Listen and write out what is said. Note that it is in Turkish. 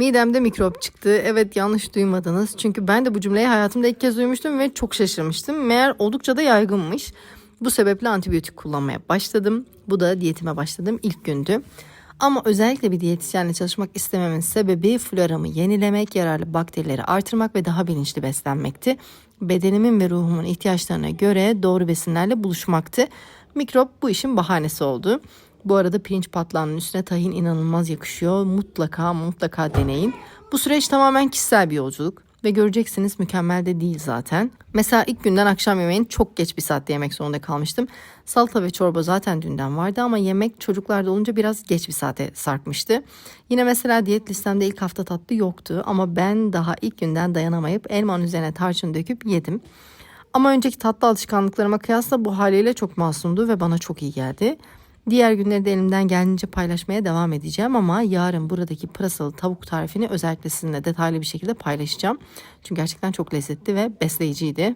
Midemde mikrop çıktı. Evet yanlış duymadınız. Çünkü ben de bu cümleyi hayatımda ilk kez duymuştum ve çok şaşırmıştım. Meğer oldukça da yaygınmış. Bu sebeple antibiyotik kullanmaya başladım. Bu da diyetime başladığım ilk gündü. Ama özellikle bir diyetisyenle çalışmak istememin sebebi floramı yenilemek, yararlı bakterileri artırmak ve daha bilinçli beslenmekti. Bedenimin ve ruhumun ihtiyaçlarına göre doğru besinlerle buluşmaktı. Mikrop bu işin bahanesi oldu. Bu arada pirinç patlağının üstüne tahin inanılmaz yakışıyor. Mutlaka mutlaka deneyin. Bu süreç tamamen kişisel bir yolculuk ve göreceksiniz mükemmel de değil zaten. Mesela ilk günden akşam yemeğini çok geç bir saatte yemek zorunda kalmıştım. Salata ve çorba zaten dünden vardı ama yemek çocuklarda olunca biraz geç bir saate sarkmıştı. Yine mesela diyet listemde ilk hafta tatlı yoktu ama ben daha ilk günden dayanamayıp elmanın üzerine tarçın döküp yedim. Ama önceki tatlı alışkanlıklarıma kıyasla bu haliyle çok masumdu ve bana çok iyi geldi. Diğer günleri de elimden geldiğince paylaşmaya devam edeceğim ama yarın buradaki pırasalı tavuk tarifini özellikle sizinle detaylı bir şekilde paylaşacağım. Çünkü gerçekten çok lezzetli ve besleyiciydi.